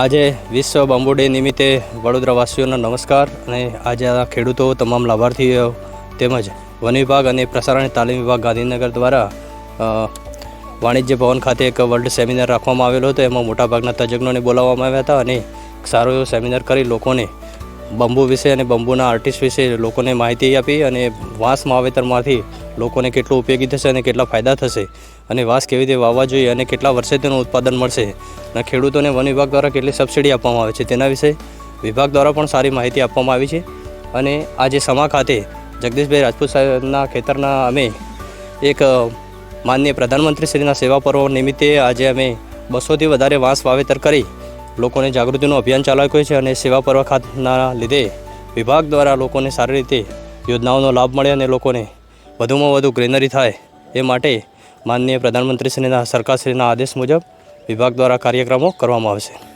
આજે વિશ્વ bamboo day નિમિત્તે વડોદરાવાસીઓનો નમસ્કાર અને આજે આ ખેડૂતો, તમામ લાભાર્થીઓ તેમજ વન વિભાગ અને પ્રસારણ તાલીમ વિભાગ ગાંધીનગર દ્વારા વાણિજ્ય ભવન ખાતે એક વર્લ્ડ સેમિનાર રાખવામાં આવેલો હતો. એમાં મોટાભાગના તજજ્ઞોને બોલાવવામાં આવ્યા હતા અને સારો એવો સેમિનાર કરી લોકોને બંબુ વિશે અને બંબુના આર્ટિસ્ટ વિશે લોકોને માહિતી આપી અને વાંસ માવેતરમાંથી લોકોને કેટલું ઉપયોગી થશે અને કેટલા ફાયદા થશે અને વાંસ કેવી રીતે વાવવા જોઈએ અને કેટલા વર્ષે તેનું ઉત્પાદન મળશે. અને ખેડૂતોને વન વિભાગ દ્વારા કેટલી સબસિડી આપવામાં આવે છે તેના વિશે વિભાગ દ્વારા પણ સારી માહિતી આપવામાં આવી છે. અને આજે સમા ખાતે જગદીશભાઈ રાજપૂત સાહેબના ખેતરના અમે એક માનનીય પ્રધાનમંત્રીશ્રીના સેવા પર્વ નિમિત્તે આજે અમે બસોથી વધારે વાંસ વાવેતર કરી લોકોને જાગૃતિનું અભિયાન ચલાવ્યું છે અને સેવા પર્વ ખાતના લીધે વિભાગ દ્વારા લોકોને સારી રીતે યોજનાઓનો લાભ મળે અને લોકોને વધુમાં વધુ ગ્રીનરી થાય એ માટે માનનીય પ્રધાનમંત્રીશ્રીના, સરકારશ્રીના આદેશ મુજબ વિભાગ દ્વારા કાર્યક્રમો કરવામાં આવશે.